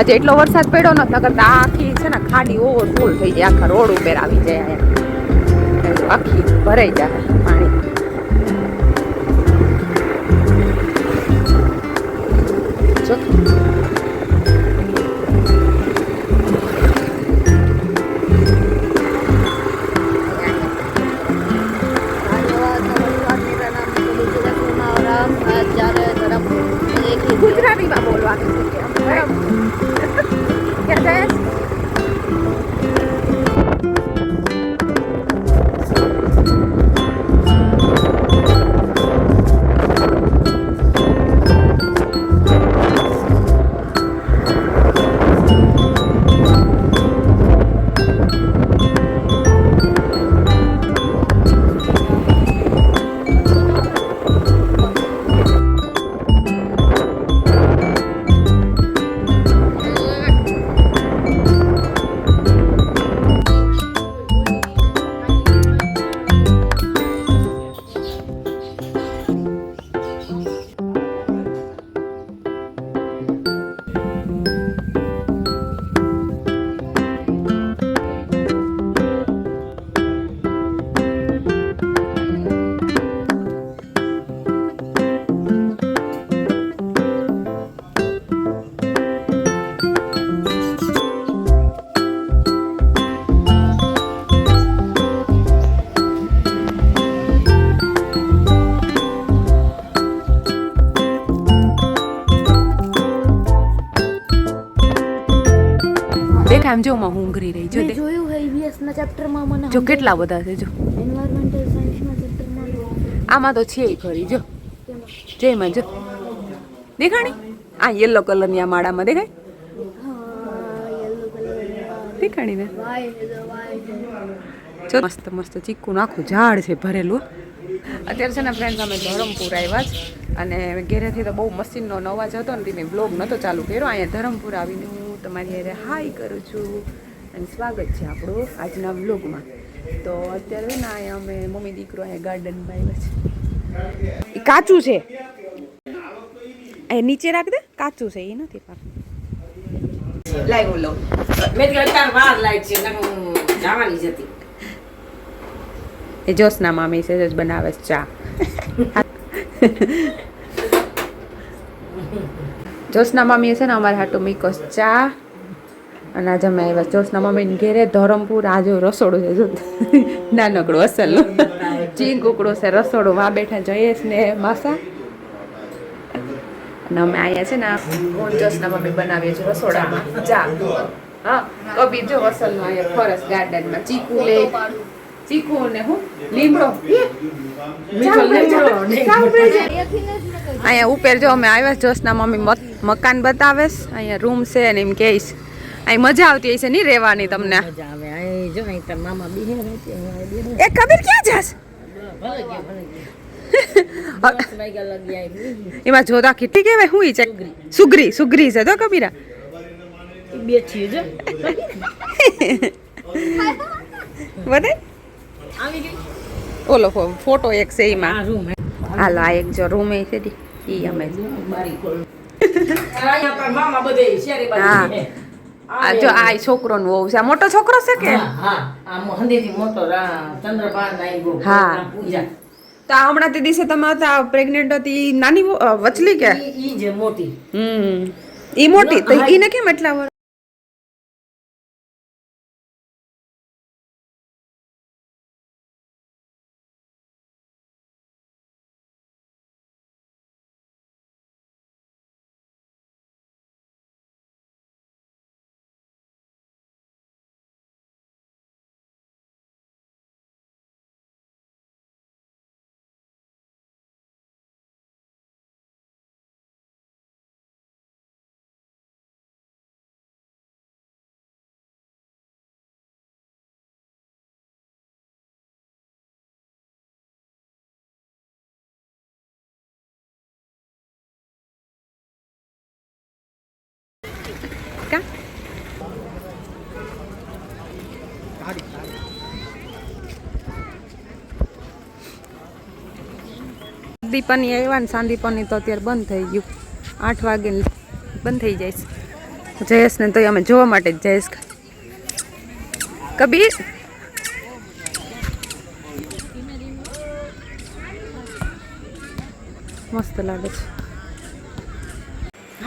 આજે એટલો વરસાદ પડ્યો નથી નકર આખી છે ને ખાડી ઓવરફુલ થઈ જાય, આખા રોડ ઉપર આવી જાય અહીંયા આખી ભરાઈ જાય પાણી. જો. દેખ આમ જો માં હુંગરી રહી જો જોયું હે EVS ના ચેપ્ટરમાં મને જો કેટલા બધા છે જો. એન્વાયરમેન્ટલ સાયન્સના ચેપ્ટરમાં આમાં તો છે ખરી જો. જેમાં જો. દેખાણી? આ યલો કલરની આ માળામાં દેખાય? દેખાણી ને? જો મસ્ત મસ્ત ચીકુ આખું ઝાડ છે ભરેલું અત્યારે છે ને ફ્રેન્ડ અમે ધરમપુર આવ્યા છે અને ઘેરેથી તો બહુ મશીનનો અવાજ હતો ને તેને બ્લોગ નહોતો ચાલુ કર્યો. અહીંયા ધરમપુર આવીને હું તમારી હારે હાય કરું છું અને સ્વાગત છે આપણું આજના વ્લોગમાં. તો અત્યારે ના અમે મમ્મી દીકરો અહીંયા ગાર્ડનમાં આવ્યા છે. એ કાચું છે. એ નીચે રાખ દે કાચું છે એ નથી પાક લાઈવ લો મેં અત્યારે વાર લાઈટ છે હું જવાની જ હતી. એ જોશના મામી છે જ બનાવે ચા. જોશના મમ્મી છે ને અમારે હાટું મીકોસ ચા અને આજે અમે આવ્યા જોશના મમ્મીને ઘેરે ધરમપુર આજે રસોડું છે જો. નાનકડું અસલનું. ચીન કુકડું છે રસોડું. માં બેઠા જયેશ ને માસા. અને અમે અહીંયા છે ને જોશના મમ્મી બનાવીએ છીએ રસોડામાં? ચા. હા કબીર જો અસલનું અહીંયા ફોરેસ્ટ ગાર્ડનમાં ચીકુ લે. ચીકુ ને હું? લીમડો. મીઠો લીમડો અહીંયા ઉપર જો અમે આવ્યા છે, જોશના મમ્મી મત- મકાન બતાવેશ. અહીંયા રૂમ છે ને એમ કહીશ. અહીં મજા આવતી હશે નહીં રહેવાની તમને. એ કબીર ક્યાં જાસ એમાં જોતા કેટલી કહેવાય હું છે સુગરી. સુગરી છે તો કબીરા. બેઠી જો બધે ઓલો ફોટો એક છે એમાં. હાલો આ એક જો રૂમ એ છે. ઈ અમે હા. આ જો આ છોકરો નું વહુ છે. આ મોટો છોકરો છે કે? હા તો આ હમણાં તે દિવસે તમે હતા પ્રેગ્નેન્ટ હતી નાની વચલી કે? ઈ ઈ જે મોટી. હમ. ઈ મોટી તો ઈને કેમ એટલા કા સાંદીપની આવ્યા ને સાંદીપની તો અત્યારે બંધ થઈ ગયું. આઠ વાગે બંધ થઈ જાય જયેશને તો અમે જોવા માટે જ જયેશ કબીર? મસ્ત લાગે છે.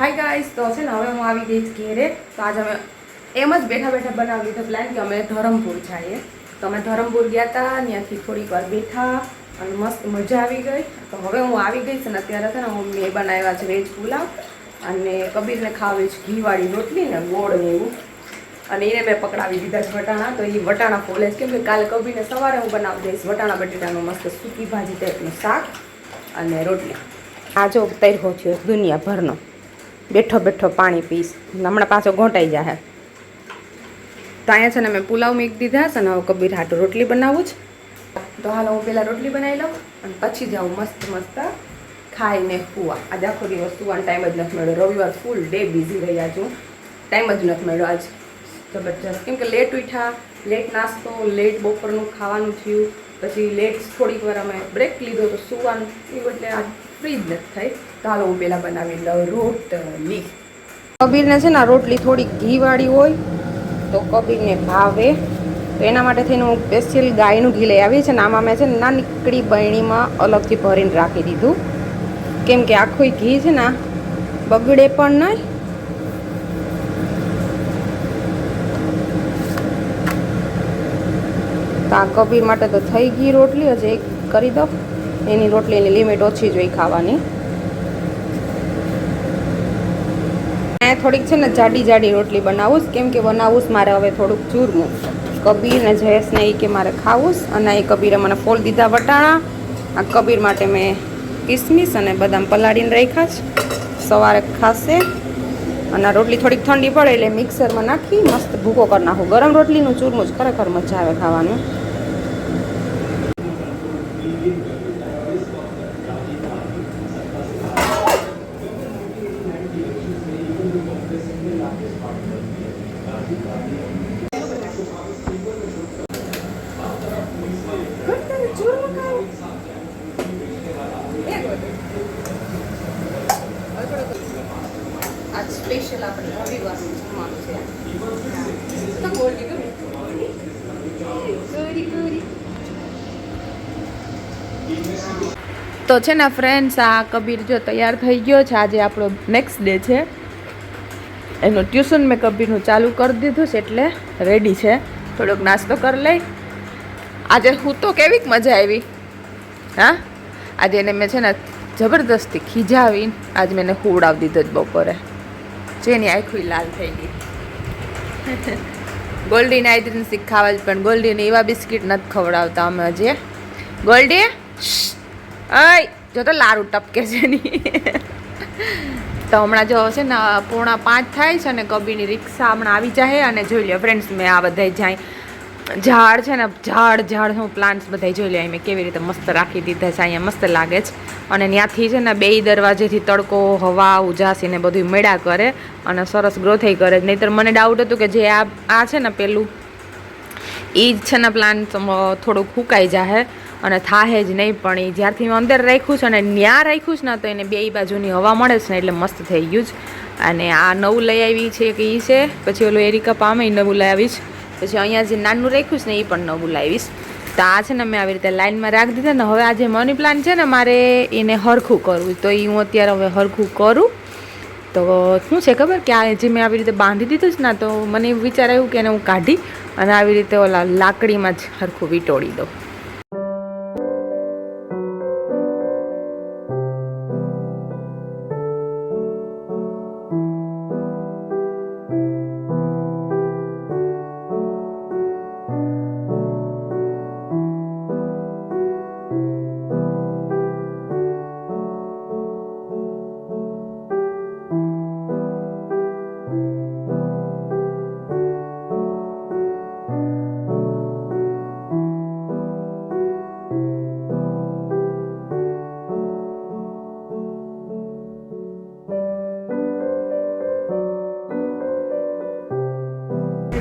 હાય ગાઈસ તો છે ને હવે હું આવી ગઈ ઘેરે. તો આજે અમે એમ જ બેઠા બેઠા બનાવી લીધો પ્લાન કે અમે ધરમપુર જઈએ. તો અમે ધરમપુર ગયા હતા ત્યાંથી થોડીક વાર બેઠા અને મસ્ત મજા આવી ગઈ. તો હવે હું આવી ગઈ છે ને અત્યારે છે ને મેં બનાવ્યા છે વેજ પુલાવ અને કબીરને ખાવી છે ઘીવાળી રોટલી ને ગોળ ને એવું. અને એને મેં પકડાવી દીધા છે વટાણા. તો એ વટાણા ફોલે છે. કેમ કે કાલે કબીરને સવારે હું બનાવી દઈશ. વટાણા બટેટાનું મસ્ત સૂકી ભાજી ટાઈપનું શાક અને રોટલી. આ જો છે દુનિયાભરનો. બેઠો બેઠો પાણી પીશ. હમણાં પાછો ઘોંટાઈ જાય તો અહીંયા છે ને મેં પુલાવ મેક દીધા છે ને હવે કબીર હાટું રોટલી બનાવું જ તો હાલ હું પહેલાં રોટલી બનાવી લઉં અને પછી જાઉં મસ્ત મસ્ત ખાઈને હુવા. આજે આખો દિવસ સુવાનો ટાઈમ જ નથી મળ્યો. રવિવાર ફૂલ ડે બિઝી રહ્યા છું. ટાઈમ જ નથી મળ્યો આજ. જબરજસ્ત. કેમ કે લેટ ઉઠ્યા લેટ નાસ્તો લેટ બપોરનું ખાવાનું થયું. પછી લેટ થોડીક વાર અમે બ્રેક લીધો તો સુવાનું. એવું એટલે આજ ફ્રી જ નથી થઈ, તો હાલો હું પહેલાં બનાવી લઉં રોટલી. કબીરને છે ને રોટલી થોડી ઘીવાળી હોય, તો કબીરને ભાવે. તો એના માટે થઈને હું સ્પેશિયલ ગાયનું ઘી લઈ આવી છે ને આમાં મેં છે ને નાનકડી બરણીમાં અલગથી ભરીને રાખી દીધું. કેમ કે આખું ઘી છે ને બગડે પણ નહીં. આ કબીર માટે તો થઈ ગઈ રોટલી, હજી એક કરી દો એની રોટલીની લિમિટ ઓછી જ હોય ખાવાની. મેં થોડીક છે ને જાડી જાડી રોટલી બનાવું કેમ કે બનાવું મારે હવે થોડુંક ચૂરવું કબીર ને જયેશને એ કે મારે ખાવું અને એ કબીરે મને ફોલ દીધા વટાણા. આ કબીર માટે મેં કિસમિસ અને બદામ પલાળીને રાખ્યા છે. સવારે ખાશે. અને રોટલી થોડીક ઠંડી પડે એટલે મિક્સરમાં નાખી મસ્ત ભૂકો કરી નાખું. ગરમ રોટલીનું ચૂરમું જ ખરેખર મજા આવે ખાવાનું. આપણે રવિવારનું જમવાનું છે. તો છે ને ફ્રેન્ડ્સ આ કબીર જો તૈયાર થઈ ગયો છે. આજે આપણો નેક્સ્ટ ડે છે. એનું ટ્યુશન મેં કબીરનું ચાલુ કરી દીધું છે એટલે રેડી છે. થોડોક નાસ્તો કરી લઈ. આજે હું તો કેવીક મજા આવી. હા? આજે એને મેં છે ને જબરદસ્તી ખીજાવીને આજ મેં એને હુવડાવી દીધો જ બપોરે. જેની આખી લાલ થઈ ગઈ. ગોલ્ડીને આઈદ્રીને શીખાવા જ પણ ગોલ્ડીને એવા બિસ્કિટ નથી ખવડાવતા અમે હજી. ગોલ્ડી અય જો તો લારું ટપકે છે ની તો હમણાં જો છે ને પોણા પાંચ થાય છે ને, કબીની રિક્ષા હમણાં આવી જાય અને જોઈ લો ફ્રેન્ડ્સ મેં આ બધા જાય. ઝાડ છે ને, ઝાડ ઝાડ હું પ્લાન્ટ્સ બધા જોઈ લે મેં કેવી રીતે મસ્ત રાખી દીધા છે, અહીંયા મસ્ત લાગે છે. અને ત્યાંથી છે ને બે દરવાજેથી તડકો, હવા, ઉજાસી ને બધું મેળા કરે અને સરસ ગ્રોથઈ કરે. નહીંતર મને ડાઉટ હતું કે જે આ આ છે ને પેલું એ જ છે ને પ્લાન્ટ થોડુંક ફૂંકાઈ જાહે અને થાહે જ નહીં. પણ એ જ્યારથી મેં અંદર રાખ્યું છે અને ન્યા રાખ્યું છે ને, તો એને બે બાજુની હવા મળે છે ને, એટલે મસ્ત થઈ ગયું છે. અને આ નવું લઈ આવી છે કે એ છે, પછી ઓલું એરિકા પામે નવું લઈ આવીશ. પછી અહીંયા જે નાનું રાખ્યું છે ને એ પણ નવું લાવીશ. તો આ છે ને મેં આવી રીતે લાઇનમાં રાખી દીધા ને હવે આ જે મની પ્લાન્ટ છે ને મારે એને હરખું કરવું તો એ હું અત્યારે હવે હરખું કરું. તો શું છે ખબર કે આ જે મેં આવી રીતે બાંધી દીધું છે ને તો મને વિચાર આવ્યું કે એને હું કાઢી અને આવી રીતે ઓલા લાકડીમાં જ હરખું વીંટોળી દઉં.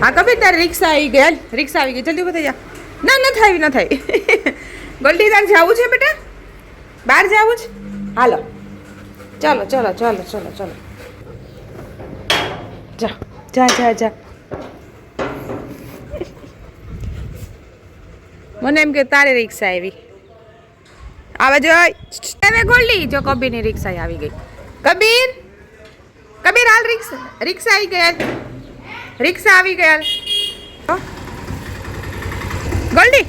હા કબીર તારે રિક્ષા આવી ગઈ. હાલ, રિક્ષા આવી ગઈ. જલ્દી થઈ જા. ના, ન થાય ન થાય. ગોલ્ડી, તારે જવું છે બેટા? બહાર જવું છે? હાલો. ચાલો ચાલો ચાલો ચાલો ચાલો. જા જા જા જા. મને એમ કે તારે રિક્ષા આવી. આવે જો, હવે ગોલ્ડી, જો કબીરની રિક્ષા આવી ગઈ. કબીર? કબીર, હાલ રિક્ષા રિક્ષા આવી હાલ. રિક્ષા આવી ગયા? ગોલ્ડી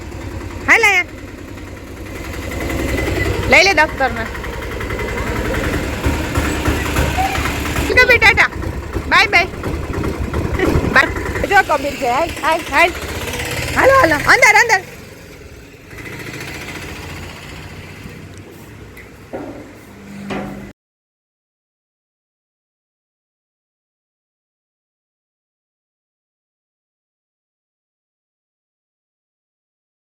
હા લાયા લઈ લે દફતરને. Kabir tata bye bye. જો કબીર છે હાય હાય હાલ. હાલો હાલો. અંદર અંદર.